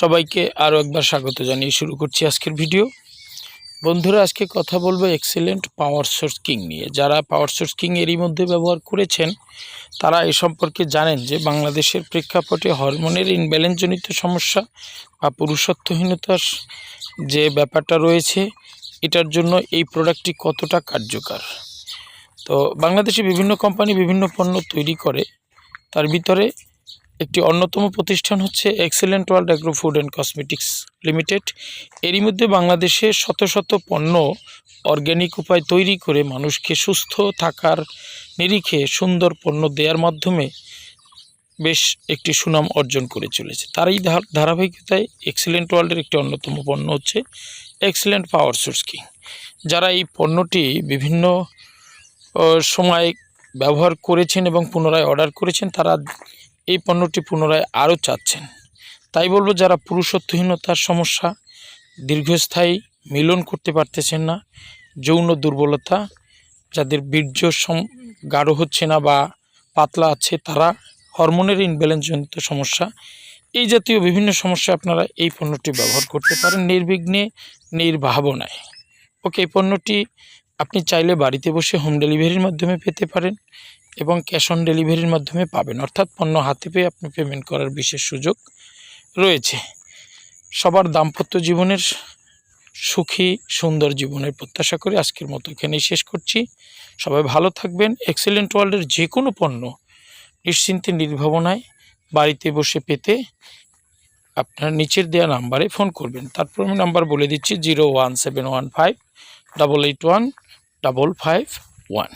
সবাইকে আরও একবার স্বাগত জানিয়ে শুরু করছি আজকের ভিডিও। বন্ধুরা, আজকে কথা বলব এক্সেলেন্ট পাওয়ার সোর্স কিং নিয়ে। যারা পাওয়ার সোর্স কিং এরই মধ্যে ব্যবহার করেছেন, তারা এ সম্পর্কে জানেন যে বাংলাদেশের প্রেক্ষাপটে হরমোনের ইনব্যালেন্সজনিত সমস্যা বা পুরুষত্বহীনতার যে ব্যাপারটা রয়েছে, এটার জন্য এই প্রোডাক্টটি কতটা কার্যকর? তো বাংলাদেশে বিভিন্ন কোম্পানি বিভিন্ন পণ্য তৈরি করে, তার ভিতরে একটি অন্যতম প্রতিষ্ঠান হচ্ছে excellent world agro food and cosmetics limited এরই মধ্যে বাংলাদেশে শত শত পণ্য অর্গ্যানিক উপায় তৈরি করে মানুষকে সুস্থ থাকার নিরিখে সুন্দর পণ্য দেওয়ার মাধ্যমে বেশ একটি সুনাম অর্জন করে চলেছে। তারই ধার- ধারাবাহিকতায় এক্সেলেন্ট ওয়ার্ল্ডের একটি অন্যতম পণ্য হচ্ছে এক্সেলেন্ট পাওয়ার সোর্স কিং যারা এই পণ্যটি বিভিন্ন সময় ব্যবহার করেছেন এবং পুনরায় অর্ডার করেছেন, তারা এই পণ্যটি পুনরায় আরও চাচ্ছেন। তাই বলব, যারা পুরুষত্বহীনতার সমস্যা, দীর্ঘস্থায়ী, মিলন করতে পারতেছেন না, যৌন দুর্বলতা, যাদের বীর্য গাঢ় হচ্ছে না বা পাতলা আছে, তারা হরমোনের ইনব্যালেন্সজনিত সমস্যা, এই জাতীয় বিভিন্ন সমস্যা আপনারা এই পণ্যটি ব্যবহার করতে পারেন নির্বিঘ্নে, নির্ভাবনায়। ওকে, এই পণ্যটি আপনি চাইলে বাড়িতে বসে হোম ডেলিভারির মাধ্যমে পেতে পারেন। এবং ক্যাশ অন ডেলিভারির মাধ্যমে পাবেন। অর্থাৎ পণ্য হাতে পেয়ে আপনি পেমেন্ট করার বিশেষ সুযোগ রয়েছে। সবার দাম্পত্য জীবনের সুখী, সুন্দর জীবনের প্রত্যাশা করে আজকের মতো এখানেই শেষ করছি। সবাই ভালো থাকবেন। এক্সেলেন্ট ওয়ার্ল্ডের যে কোনো পণ্য নিশ্চিন্তে নির্ভাবনায় বাড়িতে বসে পেতে আপনার নিচের দেওয়া নাম্বারে ফোন করবেন। তারপর আমি নাম্বার বলে দিচ্ছি zero one seven one five double eight one double five one.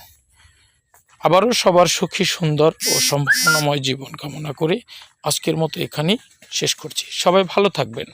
আবারও সবার সুখী, সুন্দর ও সম্পূর্ণময় জীবন কামনা করে আজকের মতো এখানেই শেষ করছি। সবাই ভালো থাকবেন।